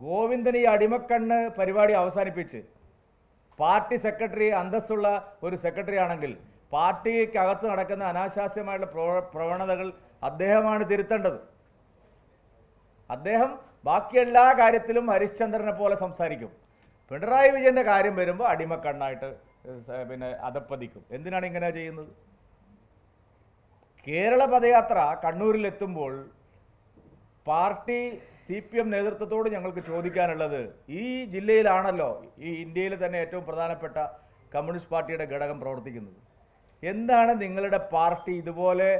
ഗോവിന്ദൻ ഈ അടിമക്കണ്ണ് പരിപാടി അവസാനിപ്പിച്ച്. പാർട്ടി സെക്രട്ടറി അന്തസ്സുള്ള ഒരു സെക്രട്ടറി ആണെങ്കിൽ പാർട്ടിക്കകത്ത് നടക്കുന്ന അനാശാസ്യമായുള്ള പ്രവണതകൾ അദ്ദേഹമാണ് തിരുത്തേണ്ടത്. അദ്ദേഹം ബാക്കി എല്ലാ കാര്യത്തിലും ഹരിശ്ചന്ദ്രനെ പോലെ സംസാരിക്കും. പിണറായി വിജയന്റെ കാര്യം വരുമ്പോൾ അടിമക്കണ്ണായിട്ട് പിന്നെ അതപ്പതിക്കും. എന്തിനാണ് ഇങ്ങനെ ചെയ്യുന്നത്? കേരള പദയാത്ര കണ്ണൂരിലെത്തുമ്പോൾ പാർട്ടി സി പി എം നേതൃത്വത്തോട് ഞങ്ങൾക്ക് ചോദിക്കാനുള്ളത് ഈ ജില്ലയിലാണല്ലോ ഈ ഇന്ത്യയിൽ തന്നെ ഏറ്റവും പ്രധാനപ്പെട്ട കമ്മ്യൂണിസ്റ്റ് പാർട്ടിയുടെ ഘടകം പ്രവർത്തിക്കുന്നത്. എന്താണ് നിങ്ങളുടെ പാർട്ടി ഇതുപോലെ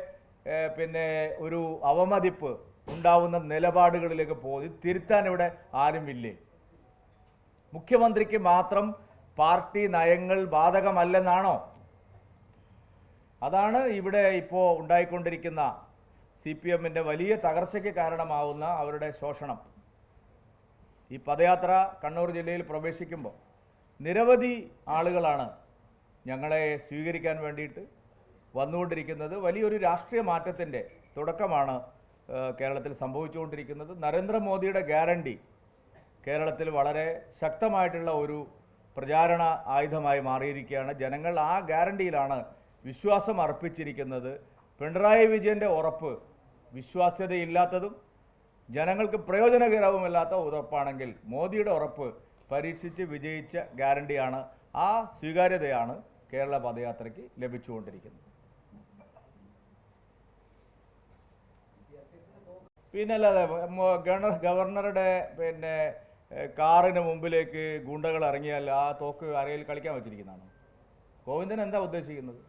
പിന്നെ ഒരു അവമതിപ്പ് ഉണ്ടാവുന്ന നിലപാടുകളിലേക്ക് പോയി തിരുത്താൻ ഇവിടെ ആരും ഇല്ലേ? മുഖ്യമന്ത്രിക്ക് മാത്രം പാർട്ടി നയങ്ങൾ ബാധകമല്ലെന്നാണോ? അതാണ് ഇവിടെ ഇപ്പോൾ ഉണ്ടായിക്കൊണ്ടിരിക്കുന്ന സി പി എമ്മിന്റെ വലിയ തകർച്ചയ്ക്ക് കാരണമാവുന്ന അവരുടെ ശോഷണം. ഈ പദയാത്ര കണ്ണൂർ ജില്ലയിൽ പ്രവേശിക്കുമ്പോൾ നിരവധി ആളുകളാണ് ഞങ്ങളെ സ്വീകരിക്കാൻ വേണ്ടിയിട്ട് വന്നുകൊണ്ടിരിക്കുന്നത്. വലിയൊരു രാഷ്ട്രീയ മാറ്റത്തിന്റെ തുടക്കമാണ് കേരളത്തിൽ സംഭവിച്ചുകൊണ്ടിരിക്കുന്നത്. നരേന്ദ്രമോദിയുടെ ഗ്യാരണ്ടി കേരളത്തിൽ വളരെ ശക്തമായിട്ടുള്ള ഒരു പ്രചാരണ ആയുധമായി മാറിയിരിക്കുകയാണ്. ജനങ്ങൾ ആ ഗ്യാരണ്ടിയിലാണ് വിശ്വാസം അർപ്പിച്ചിരിക്കുന്നത്. പിണറായി വിജയന്റെ ഉറപ്പ് വിശ്വാസ്യതയില്ലാത്തതും ജനങ്ങൾക്ക് പ്രയോജനകരവുമല്ലാത്ത ഉറപ്പാണെങ്കിൽ മോദിയുടെ ഉറപ്പ് പരീക്ഷിച്ച് വിജയിച്ച ഗ്യാരണ്ടിയാണ് ആ സ്വീകാര്യതയാണ് കേരള പദയാത്രയ്ക്ക് ലഭിച്ചുകൊണ്ടിരിക്കുന്നത്. പിന്നെ അല്ലാതെ ഗവർണർ ഗവർണറുടെ പിന്നെ കാറിന് മുമ്പിലേക്ക് ഗുണ്ടകൾ ഇറങ്ങിയാൽ ആ തോക്ക് അരയിൽ കളിക്കാൻ വെച്ചിരിക്കുന്നതാണ്. ഗോവിന്ദൻ എന്താ ഉദ്ദേശിക്കുന്നത്?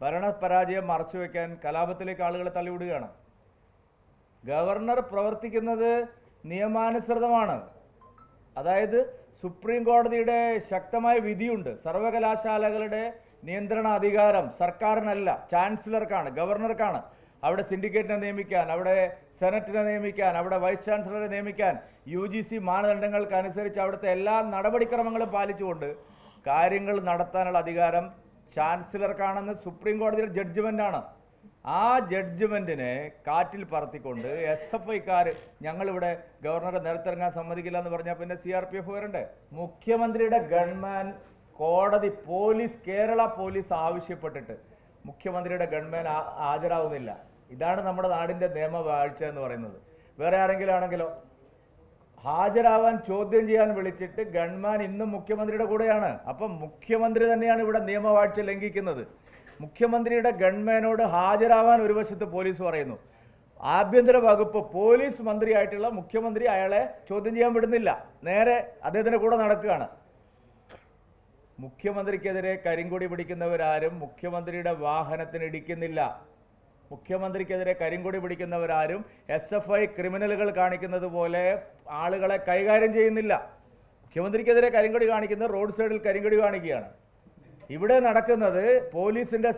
ഭരണപരാജയം മറച്ചു വെക്കാൻ കലാപത്തിലേക്ക് ആളുകളെ തള്ളിവിടുകയാണ്. ഗവർണർ പ്രവർത്തിക്കുന്നത് നിയമാനുസൃതമാണ്. അതായത് സുപ്രീം കോടതിയുടെ ശക്തമായ വിധിയുണ്ട്. സർവകലാശാലകളുടെ നിയന്ത്രണ അധികാരം സർക്കാരിനല്ല ചാൻസലർക്കാണ് ഗവർണർക്കാണ്. അവിടെ സിൻഡിക്കേറ്റിനെ നിയമിക്കാൻ അവിടെ സെനറ്റിനെ നിയമിക്കാൻ അവിടെ വൈസ് ചാൻസലറെ നിയമിക്കാൻ യു ജി സി മാനദണ്ഡങ്ങൾക്ക് അനുസരിച്ച് അവിടുത്തെ എല്ലാ നടപടിക്രമങ്ങളും പാലിച്ചുകൊണ്ട് കാര്യങ്ങൾ നടത്താനുള്ള അധികാരം ചാൻസലർക്കാണെന്ന് സുപ്രീം കോടതിയുടെ ജഡ്ജ്മെന്റാണ് ആ ജഡ്ജ്മെന്റിനെ കാറ്റിൽ പറത്തിക്കൊണ്ട് എസ് എഫ് ഐക്കാർ ഞങ്ങളിവിടെ ഗവർണറെ നിരത്തിറങ്ങാൻ സമ്മതിക്കില്ല എന്ന് പറഞ്ഞാൽ പിന്നെ സി ആർ പി എഫ് വരണ്ടേ? മുഖ്യമന്ത്രിയുടെ ഗൺമാൻ കോടതി പോലീസ് കേരള പോലീസ് ആവശ്യപ്പെട്ടിട്ട് മുഖ്യമന്ത്രിയുടെ ഗൺമാൻ ഹാജരാകുന്നില്ല ഇതാണ് നമ്മുടെ നാടിന്റെ നിയമവാഴ്ച എന്ന് പറയുന്നത്. വേറെ ആരെങ്കിലും ആണെങ്കിലോ? ഹാജരാവാൻ ചോദ്യം ചെയ്യാൻ വിളിച്ചിട്ട് ഗൺമാൻ ഇന്നും മുഖ്യമന്ത്രിയുടെ കൂടെയാണ്. അപ്പം മുഖ്യമന്ത്രി തന്നെയാണ് ഇവിടെ നിയമവാഴ്ച ലംഘിക്കുന്നത്. മുഖ്യമന്ത്രിയുടെ ഗൺമാനോട് ഹാജരാവാൻ ഒരു വശത്ത് പോലീസ് പറയുന്നു. ആഭ്യന്തര വകുപ്പ് പോലീസ് മന്ത്രിയായിട്ടുള്ള മുഖ്യമന്ത്രി അയാളെ ചോദ്യം ചെയ്യാൻ വിടുന്നില്ല. നേരെ അദ്ദേഹത്തിന്റെ കൂടെ നടക്കുകയാണ്. മുഖ്യമന്ത്രിക്കെതിരെ കരിങ്കൊടി പിടിക്കുന്നവരാരും മുഖ്യമന്ത്രിയുടെ വാഹനത്തിന് ഇടിക്കുന്നില്ല. മുഖ്യമന്ത്രിക്കെതിരെ കരിങ്കൊടി പിടിക്കുന്നവരാരും എസ് എഫ് ഐ ക്രിമിനലുകൾ കാണിക്കുന്നത് പോലെ ആളുകളെ കൈകാര്യം ചെയ്യുന്നില്ല. മുഖ്യമന്ത്രിക്കെതിരെ കരിങ്കൊടി കാണിക്കുന്നത് റോഡ് സൈഡിൽ കരിങ്കൊടി കാണിക്കുകയാണ്. ഇവിടെ നടക്കുന്നത് പോലീസിന്റെ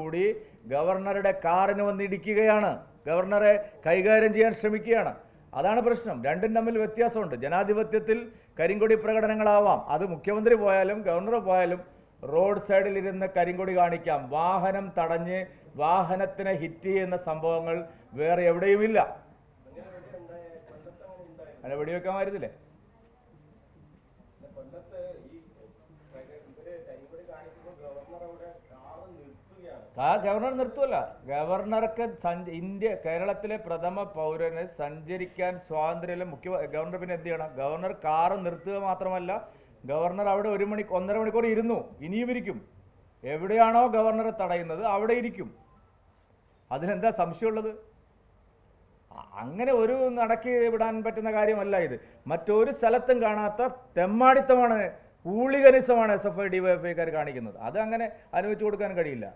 കൂടി ഗവർണറുടെ കാറിന് വന്ന് ഇടിക്കുകയാണ്. ഗവർണറെ കൈകാര്യം ചെയ്യാൻ ശ്രമിക്കുകയാണ്. അതാണ് പ്രശ്നം. രണ്ടും തമ്മിൽ വ്യത്യാസമുണ്ട്. ജനാധിപത്യത്തിൽ കരിങ്കൊടി പ്രകടനങ്ങളാവാം. അത് മുഖ്യമന്ത്രി പോയാലും ഗവർണർ പോയാലും റോഡ് സൈഡിൽ ഇരുന്ന് കരിങ്കൊടി കാണിക്കാം. വാഹനം തടഞ്ഞ് വാഹനത്തിനെ ഹിറ്റ് ചെയ്യുന്ന സംഭവങ്ങൾ വേറെ എവിടെയുമില്ല. അങ്ങനെ വെടിവെക്കാമായിരുന്നില്ലേ ആ ഗവർണർ നിർത്തുമല്ല ഗവർണർക്ക് ഇന്ത്യ കേരളത്തിലെ പ്രഥമ പൗരന് സഞ്ചരിക്കാൻ സ്വാതന്ത്ര്യമില്ല മുഖ്യ ഗവർണർ പിന്നെ എന്ത് ചെയ്യണം? ഗവർണർ കാറ് നിർത്തുക മാത്രമല്ല ഗവർണർ അവിടെ ഒരു മണി ഒന്നര മണിക്കൂർ ഇരുന്നു. ഇനിയും ഇരിക്കും. എവിടെയാണോ ഗവർണർ തടയുന്നത് അവിടെ ഇരിക്കും. അതിനെന്താ സംശയമുള്ളത്? അങ്ങനെ ഒരു നടക്കി വിടാൻ പറ്റുന്ന കാര്യമല്ല ഇത്. മറ്റൊരു സ്ഥലത്തും കാണാത്ത തെമ്മാടിത്തമാണ് ഊളികനിസമാണ് എസ് എഫ് ഐ ഡിവൈഎഫ്ഐക്കാർ കാണിക്കുന്നത്. അത് അങ്ങനെ അനുവദിച്ചു കൊടുക്കാൻ കഴിയില്ല.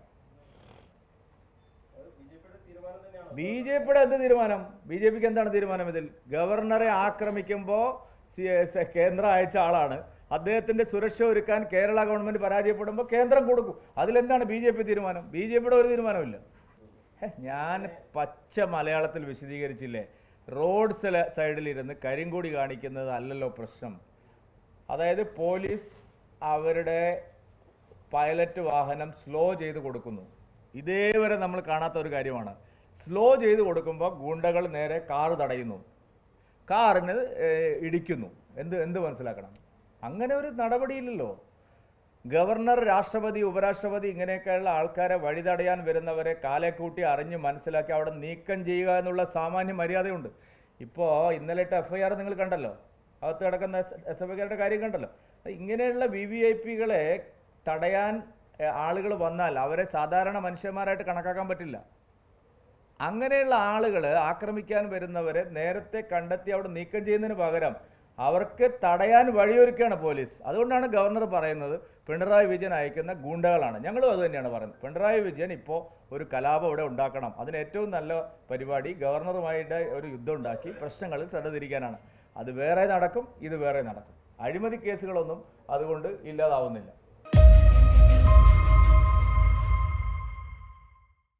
ബി ജെ പിയുടെ എന്ത് തീരുമാനം? ബി ജെ പിക്ക് എന്താണ് തീരുമാനം ഇതിൽ? ഗവർണറെ ആക്രമിക്കുമ്പോൾ കേന്ദ്രം അയച്ച ആളാണ്. അദ്ദേഹത്തിന്റെ സുരക്ഷ ഒരുക്കാൻ കേരള ഗവൺമെന്റ് പരാജയപ്പെടുമ്പോൾ കേന്ദ്രം കൊടുക്കും. അതിലെന്താണ് ബി ജെ പി തീരുമാനം? ബി ജെ പിയുടെ ഒരു തീരുമാനമില്ല ഞാൻ പച്ച മലയാളത്തിൽ വിശദീകരിച്ചില്ലേ? റോഡ് സൈഡിലിരുന്ന് കരിങ്കൂടി കാണിക്കുന്നത് അല്ലല്ലോ പ്രശ്നം. അതായത് പോലീസ് അവരുടെ പൈലറ്റ് വാഹനം സ്ലോ ചെയ്ത് കൊടുക്കുന്നു. ഇതേവരെ നമ്മൾ കാണാത്ത ഒരു കാര്യമാണ്. സ്ലോ ചെയ്ത് കൊടുക്കുമ്പോൾ ഗുണ്ടകൾ നേരെ കാറ് തടയുന്നു. കാറിന് ഇടിക്കുന്നു. എന്ത് എന്ത് മനസ്സിലാക്കണം? അങ്ങനെ ഒരു നടപടിയില്ലല്ലോ. ഗവർണർ രാഷ്ട്രപതി ഉപരാഷ്ട്രപതി ഇങ്ങനെയൊക്കെയുള്ള ആൾക്കാരെ വഴി തടയാൻ വരുന്നവരെ കാലെ കൂട്ടി അറിഞ്ഞ് മനസ്സിലാക്കി അവിടെ നീക്കം ചെയ്യുക എന്നുള്ള സാമാന്യ മര്യാദയുണ്ട്. ഇപ്പോൾ ഇന്നലെ ഇട്ട എഫ് ഐ ആർ നിങ്ങൾ കണ്ടല്ലോ. അകത്ത് കിടക്കുന്ന എസ് എഫ് ഐക്കാരുടെ കാര്യം കണ്ടല്ലോ. ഇങ്ങനെയുള്ള വി വി ഐ പികളെ തടയാൻ ആളുകൾ വന്നാൽ അവരെ സാധാരണ മനുഷ്യന്മാരായിട്ട് കണക്കാക്കാൻ പറ്റില്ല. അങ്ങനെയുള്ള ആളുകൾ ആക്രമിക്കാൻ വരുന്നവരെ നേരത്തെ കണ്ടെത്തി അവിടെ നീക്കം ചെയ്യുന്നതിന് പകരം അവർക്ക് തടയാൻ വഴിയൊരുക്കുകയാണ് പോലീസ്. അതുകൊണ്ടാണ് ഗവർണർ പറയുന്നത് പിണറായി വിജയൻ അയക്കുന്ന ഗുണ്ടകളാണ്. ഞങ്ങളും അത് തന്നെയാണ് പറയുന്നത്. പിണറായി വിജയൻ ഇപ്പോൾ ഒരു കലാപം ഇവിടെ ഉണ്ടാക്കണം. അതിന് ഏറ്റവും നല്ല പരിപാടി ഗവർണറുമായിട്ട് ഒരു യുദ്ധം ഉണ്ടാക്കി പ്രശ്നങ്ങളിൽ ശ്രദ്ധ അത് വേറെ നടക്കും ഇത് വേറെ നടക്കും. അഴിമതി കേസുകളൊന്നും അതുകൊണ്ട് ഇല്ലാതാവുന്നില്ല.